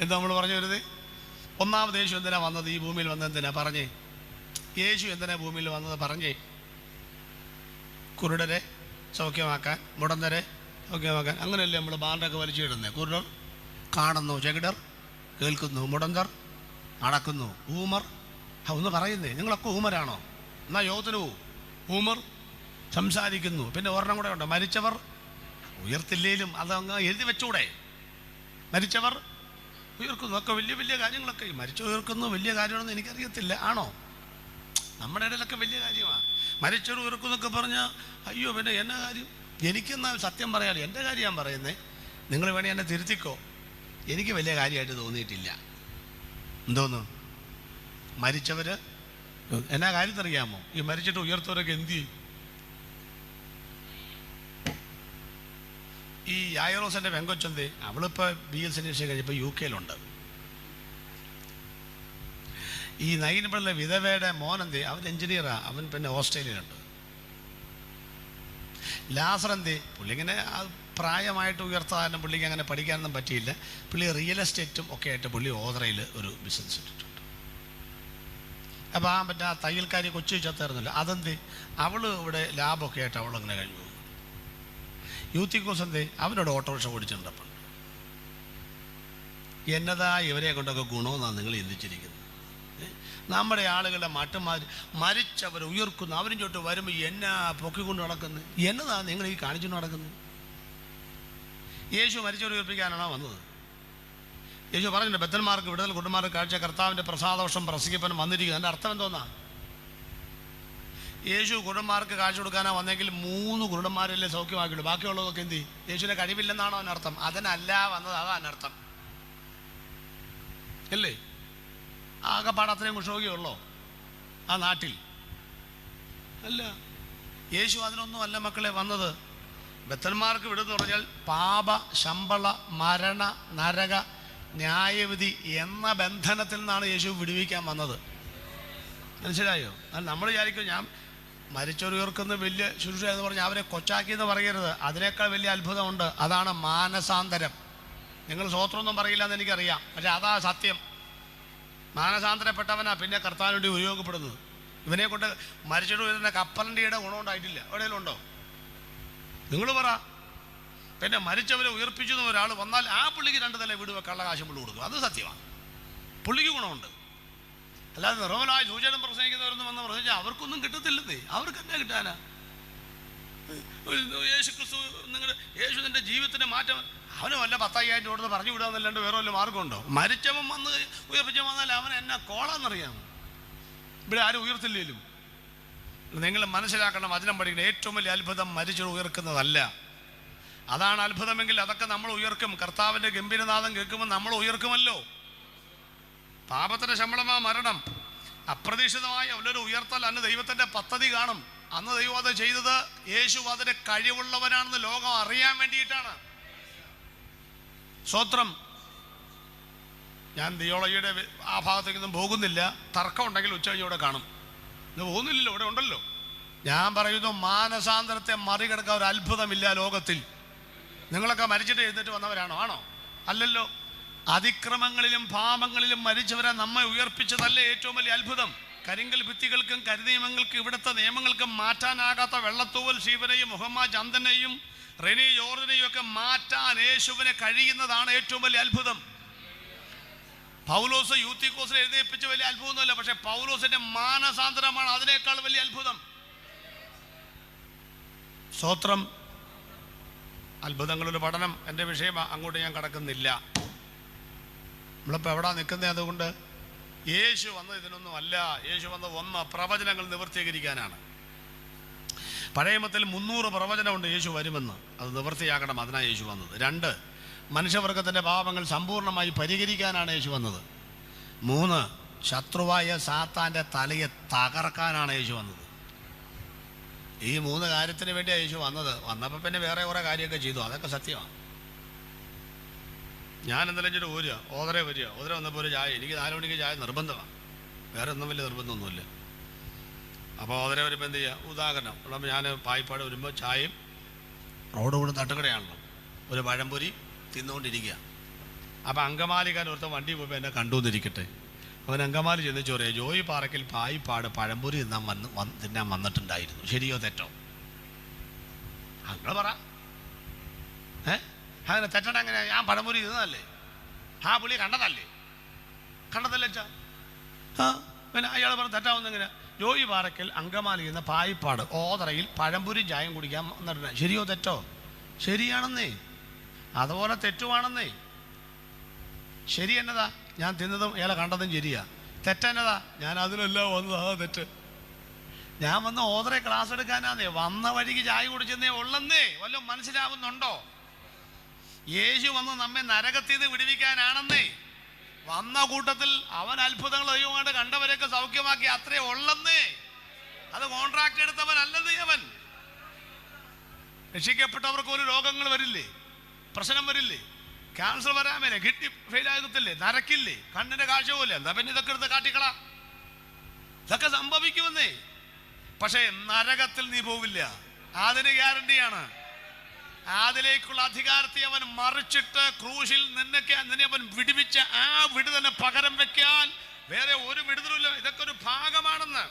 എന്താ നമ്മൾ പറഞ്ഞു വരുന്നത്? ഒന്നാമത് യേശു എന്തിനാ വന്നത്? ഈ ഭൂമിയിൽ വന്നത് എന്തിനാ? പറഞ്ഞേ. യേശു എന്തിനാ ഭൂമിയിൽ വന്നത്? പറഞ്ഞേ. കുരുടരെ സൗഖ്യമാക്കാൻ മുടന്തരെ സൗഖ്യമാക്കാൻ. അങ്ങനെയല്ലേ നമ്മൾ ബാണ്ടൊക്കെ വലിച്ചിടുന്നത് കുരുടർ കാണുന്നു ചെകിടർ കേൾക്കുന്നു മുടന്തർ നടക്കുന്നു ഊമർ. ഒന്ന് പറയുന്നേ. നിങ്ങളൊക്കെ ഊമരാണോ? എന്നാ യോഗത്തിന് ഊമർ സംസാരിക്കുന്നു. പിന്നെ ഒരെണ്ണം കൂടെ ഉണ്ടോ. മരിച്ചവർ ഉയർത്തില്ലേലും അതങ്ങ് എഴുതി വെച്ചൂടെ? മരിച്ചവർ ഉയർക്കുന്നു ഒക്കെ വലിയ വലിയ കാര്യങ്ങളൊക്കെ. മരിച്ചു വലിയ കാര്യമാണെന്ന് എനിക്കറിയത്തില്ല. ആണോ? നമ്മുടെ ഇടയിലൊക്കെ വലിയ കാര്യമാണ്. മരിച്ചവർ ഉയർക്കുന്നൊക്കെ പറഞ്ഞാൽ അയ്യോ പിന്നെ എന്നാ കാര്യം? എനിക്കെന്നാൽ സത്യം പറയാലോ എന്റെ കാര്യം ഞാൻ പറയുന്നേ നിങ്ങൾ വേണേ എന്നെ തിരുത്തിക്കോ. എനിക്ക് വലിയ കാര്യമായിട്ട് തോന്നിയിട്ടില്ല. എന്തോന്നു? മരിച്ചവർ എന്നാ കാര്യത്തറിയാമോ? ഈ മരിച്ചിട്ട് ഉയർത്തവരൊക്കെ എന്ത് ചെയ്യും? ഈ യായറോസിന്റെ വെങ്കൊച്ചന്തേ അവളിപ്പോൾ ബി എസ് സി കഴിഞ്ഞപ്പോൾ യു കെയിലുണ്ട് ഈ നൈനപ്പള്ളിലെ വിധവയുടെ മോനന്തി? അവൻ എഞ്ചിനീയറാണ് അവൻ പിന്നെ ഓസ്ട്രേലിയയിലുണ്ട്. ലാസറന്തി? പുള്ളിങ്ങനെ പ്രായമായിട്ട് ഉയർത്താനും പുള്ളിക്ക് അങ്ങനെ പഠിക്കാനൊന്നും പറ്റിയില്ല. പുള്ളി റിയൽ എസ്റ്റേറ്റും ഒക്കെ ആയിട്ട് പുള്ളി ഓതറയിൽ ഒരു ബിസിനസ് ഇട്ടിട്ടുണ്ട്. അപ്പോൾ ആ മറ്റേ ആ തയ്യൽക്കാരി കൊച്ചു ചത്തായിരുന്നല്ലോ അതെന്തേ? അവൾ ഇവിടെ ലാഭമൊക്കെ ആയിട്ട് അവളങ്ങനെ കഴിഞ്ഞു. യൂത്തിക്കോസ് എന്തേ അവരോട് ഓട്ടോറിക്ഷ ഓടിച്ചിട്ടുണ്ട് അപ്പം എന്നതാ ഇവരെ കൊണ്ടൊക്കെ ഗുണമെന്നാണ് നിങ്ങൾ ചിന്തിച്ചിരിക്കുന്നത്? നമ്മുടെ ആളുകളുടെ മട്ടുമാർ മരിച്ചവർ ഉയർക്കുന്നു അവരും ചോട്ട് വരുമ്പോൾ എന്നാ പൊക്കിക്കൊണ്ട് നടക്കുന്നത് എന്നതാ നിങ്ങൾ ഈ കാണിച്ചുകൊണ്ട് നടക്കുന്നത് യേശു മരിച്ചവർ ഉയർപ്പിക്കാനാണോ വന്നത്? യേശു പറഞ്ഞിട്ടുണ്ട് ബദ്ധന്മാർക്ക് വിടുതൽ കുടുംബമാർക്ക് കാഴ്ച കർത്താവിന്റെ പ്രസാദവർഷം പ്രസംഗിപ്പൻ വന്നിരിക്കുന്നു. അതിന്റെ അർത്ഥം എന്തോന്നാ? യേശു കുരുടന്മാർക്ക് കാഴ്ച കൊടുക്കാനാ വന്നെങ്കിൽ മൂന്ന് കുരുടന്മാരല്ലേ സൗഖ്യമാക്കിയുള്ളൂ. ബാക്കിയുള്ളതൊക്കെ എന്ത്? യേശുവിന് കഴിവില്ലെന്നാണോ അതിനർത്ഥം? അതിനല്ല വന്നത് അതാ അതിനർത്ഥം. അല്ലേ ആകെപ്പാട് അത്രയും കുഷോഗിയുള്ളോ ആ നാട്ടിൽ. അല്ല. യേശു അതിനൊന്നും അല്ല മക്കളെ വന്നത്. ബത്തന്മാർക്ക് വിടുന്നു പറഞ്ഞാൽ പാപ ശമ്പള മരണ നരക ന്യായവിധി എന്ന ബന്ധനത്തിൽ നിന്നാണ് യേശു വിടുവിക്കാൻ വന്നത്. മനസ്സിലായോ? അത് നമ്മൾ വിചാരിക്കും ഞാൻ മരിച്ചവർ ഉയർക്കുന്ന വലിയ ശുശ്രൂഷ എന്ന് പറഞ്ഞാൽ അവരെ കൊച്ചാക്കി എന്ന് പറയരുത്. അതിനേക്കാൾ വലിയ അത്ഭുതമുണ്ട്. അതാണ് മാനസാന്തരം. നിങ്ങൾ സ്വോത്രമൊന്നും പറയില്ല എന്ന് എനിക്കറിയാം. പക്ഷെ അതാ സത്യം. മാനസാന്തരപ്പെട്ടവനാ പിന്നെ കർത്താവിന് വേണ്ടി ഉപയോഗപ്പെടുന്നത്. ഇവനെ കൊണ്ട് മരിച്ചിട്ട് വരുന്ന കപ്പലിന്റെ ഗുണമുണ്ടായിട്ടില്ല. എവിടെയെങ്കിലും ഉണ്ടോ? നിങ്ങൾ പറ. പിന്നെ മരിച്ചവരെ ഉയർപ്പിച്ചു എന്ന് ഒരാൾ വന്നാൽ ആ പുള്ളിക്ക് രണ്ട് തല വീട് വെക്കാനുള്ള കാശം പുള്ളി കൊടുക്കും. അത് സത്യമാണ്. പുള്ളിക്ക് ഗുണമുണ്ട്. അല്ലാതെ നിർമ്മലായ സൂചനം പ്രസംഗിക്കുന്നവരൊന്നും വന്ന് പ്രസംഗിച്ചാൽ അവർക്കൊന്നും കിട്ടത്തില്ലെന്നേ. അവർക്ക് എന്നാ കിട്ടാനാ? യേശു ക്രിസ്തു നിങ്ങളുടെ യേശു നിന്റെ ജീവിതത്തിന് മാറ്റം അവന് വല്ല പത്തായിട്ട് കൊടുത്ത് പറഞ്ഞു വിടാന്നല്ലാണ്ട് വേറെ വല്ല മാർഗമുണ്ടോ? മരിച്ചവൻ വന്ന് ഉയർപ്പിച്ച വന്നാൽ അവൻ എന്നാ കോളാന്നറിയാമോ ഇവിടെ ആരും ഉയർത്തില്ലേലും. നിങ്ങൾ മനസ്സിലാക്കണം വചനം പഠിക്കണം ഏറ്റവും വലിയ അത്ഭുതം മരിച്ചു ഉയർക്കുന്നതല്ല. അതാണ് അത്ഭുതമെങ്കിൽ അതൊക്കെ നമ്മൾ ഉയർക്കും. കർത്താവിന്റെ ഗംഭീരനാഥം കേൾക്കുമ്പോൾ നമ്മൾ ഉയർക്കുമല്ലോ. പാപത്തിന്റെ ശമ്പളമാ മരണം. അപ്രതീക്ഷിതമായ അവരൊരു ഉയർത്തൽ അന്ന് ദൈവത്തിന്റെ പദ്ധതി കാണും. അന്ന് ദൈവം അത് ചെയ്തത് യേശു അതിന് കഴിവുള്ളവനാണെന്ന് ലോകം അറിയാൻ വേണ്ടിയിട്ടാണ്. സ്വത്രം. ഞാൻ തിയോളജിയുടെ ആ ഭാഗത്തേക്കൊന്നും പോകുന്നില്ല. തർക്കം ഉണ്ടെങ്കിൽ ഉച്ച കഴിഞ്ഞ് ഇവിടെ കാണും. ഇത് പോകുന്നില്ലല്ലോ ഇവിടെ ഉണ്ടല്ലോ. ഞാൻ പറയുന്നു മാനസാന്തരത്തെ മറികടക്കാൻ ഒരു അത്ഭുതമില്ല ലോകത്തിൽ. നിങ്ങളൊക്കെ മരിച്ചിട്ട് എഴുന്നേറ്റ് വന്നവരാണോ? ആണോ? അല്ലല്ലോ. അതിക്രമങ്ങളിലും പാപങ്ങളിലും മരിച്ചവരെ നമ്മെ ഉയർപ്പിച്ചതല്ലേ ഏറ്റവും വലിയ അത്ഭുതം. കരിങ്കൽ ഭിത്തികൾക്കും കരിനിയമങ്ങൾക്കും ഇവിടുത്തെ നിയമങ്ങൾക്കും മാറ്റാനാകാത്ത വെള്ളത്തൂവൽ ശിവനെയും മുഹമ്മദ് ചന്ദനെയും റെനി ജോർജിനെയും ഒക്കെ മാറ്റാൻ യേശുവിനെ കഴിയുന്നതാണ് ഏറ്റവും വലിയ അത്ഭുതം. പൗലോസ് യൂത്തിക്കോസിനെ എഴുന്നേൽപ്പിച്ച വലിയ അത്ഭുതമൊന്നുമല്ല പക്ഷെ പൗലോസിന്റെ മാനസാന്തരമാണ് അതിനേക്കാൾ വലിയ അത്ഭുതം. സ്തോത്രം അത്ഭുതങ്ങളുടെ പഠനം എന്റെ വിഷയം അങ്ങോട്ട് ഞാൻ കടക്കുന്നില്ല. നമ്മളിപ്പോൾ എവിടെ നിൽക്കുന്നത് അതുകൊണ്ട്? യേശു വന്നത് ഇതിനൊന്നും അല്ല. യേശു വന്ന ഒന്ന് പ്രവചനങ്ങൾ നിവർത്തീകരിക്കാനാണ്. പഴയമത്തിൽ മുന്നൂറ് പ്രവചനമുണ്ട് യേശു വരുമെന്ന്. അത് നിവൃത്തിയാക്കണം അതിനാണ് യേശു വന്നത്. രണ്ട് മനുഷ്യവർഗത്തിന്റെ പാപങ്ങൾ സമ്പൂർണമായി പരിഹരിക്കാനാണ് യേശു വന്നത്. മൂന്ന് ശത്രുവായ സാത്താന്റെ തലയെ തകർക്കാനാണ് യേശു വന്നത്. ഈ മൂന്ന് കാര്യത്തിന് വേണ്ടിയാണ് യേശു വന്നത്. വന്നപ്പോൾ പിന്നെ വേറെ കുറേ കാര്യമൊക്കെ ചെയ്തു. അതൊക്കെ സത്യമാണ്. ഞാൻ എന്തായാലും ചെയ്തിട്ട് ഊരുക ഓതരെ വരിക. ഓതര വന്നപ്പോൾ ഒരു ചായ. എനിക്ക് നാല് മണിക്ക് ചായ നിർബന്ധമാണ് വേറെ ഒന്നും വലിയ നിർബന്ധമൊന്നുമില്ല. അപ്പോൾ ഓതര വരുമ്പോൾ എന്ത് ചെയ്യുക ഉദാഹരണം. ഉള്ളപ്പോൾ ഞാൻ പായിപ്പാട് വരുമ്പോൾ ചായയും റോഡ് കൂടെ തട്ടുകടയാണല്ലോ. ഒരു പഴംപൊരി തിന്നുകൊണ്ടിരിക്കുക. അപ്പോൾ അങ്കമാലിക്കാരൻ ഒരുത്ത വണ്ടി പോയപ്പോൾ എന്നെ കണ്ടുവന്നിരിക്കട്ടെ. അവൻ അങ്കമാലി ചെന്ന് ചോറിയ ജോയി പാറയ്ക്കൽ പായിപ്പാട് പഴംപൊരി തിന്നാൻ വന്ന് വന്ന് തിന്നാൻ വന്നിട്ടുണ്ടായിരുന്നു. ശരിയോ തെറ്റോ? അങ്ങനെ പറ. ഏ? അങ്ങനെ തെറ്റണ്ട അങ്ങനെ ഞാൻ പഴംപൊരി ഇരുന്നതല്ലേ ആ പുളി കണ്ടതല്ലേ? കണ്ടതല്ലേ അച്ഛാ? ആ പിന്നെ അയാൾ പറഞ്ഞു തെറ്റാവുന്ന ഇങ്ങനെ ജോയി പാറക്കൽ അങ്കമാലി എന്ന പായിപ്പാട് ഓതറയിൽ പഴംപുരി ചായം കുടിക്കാൻ വന്നിട്ടുണ്ട്. ശരിയോ തെറ്റോ? ശരിയാണെന്നേ. അതുപോലെ തെറ്റുവാണെന്നേ. ശരി എന്നതാ? ഞാൻ തിന്നതും ഇയാളെ കണ്ടതും ശരിയാ. തെറ്റെന്നതാ ഞാൻ അതിനെല്ലാം വന്നതാ തെറ്റ്. ഞാൻ വന്ന് ഓതറെ ക്ലാസ് എടുക്കാനാന്നേ. വന്ന വഴിക്ക് ചായ കുടിച്ചെന്നേ ഉള്ളെന്നേ. വല്ലതും മനസ്സിലാവുന്നുണ്ടോ? യേശു വന്ന് നമ്മെ നരകത്തിൽ നിന്ന് വിടുവിക്കാനാണെന്നേ. വന്ന കൂട്ടത്തിൽ അവൻ അത്ഭുതങ്ങൾ ദൈവമായിട്ട് കണ്ടവരെയൊക്കെ സൗഖ്യമാക്കി അത്രേ ഉള്ളെന്നേ. അത് കോൺട്രാക്ട് എടുത്തവൻ അല്ലെന്നേ അവൻ. രക്ഷിക്കപ്പെട്ടവർക്ക് ഒരു രോഗങ്ങൾ വരില്ലേ? പ്രശ്നം വരില്ലേ? ക്യാൻസർ വരാമേലെ? കിഡ്നി ഫെയിൽ ആകത്തില്ലേ? നരക്കില്ലേ? കണ്ണിന്റെ കാഴ്ച പോലെ. എന്താ പിന്നെ ഇതൊക്കെ എടുത്ത് കാട്ടിക്കള? ഇതൊക്കെ സംഭവിക്കുമെന്നേ. പക്ഷേ നരകത്തിൽ നീ പോവില്ല. അതിന് ഗ്യാരണ്ടിയാണ് അതിലേക്കുള്ള അധികാരത്തെ അവൻ മറിച്ചിട്ട് ക്രൂശിൽ നിന്നൊക്കെ നിന്നെ അവൻ വിടുവിച്ച ആ വിടുതലിന് പകരം വെക്കാൻ വേറെ ഒരു വിടുതലുമില്ല ഇതൊക്കെ ഒരു ഭാഗമാണെന്ന്.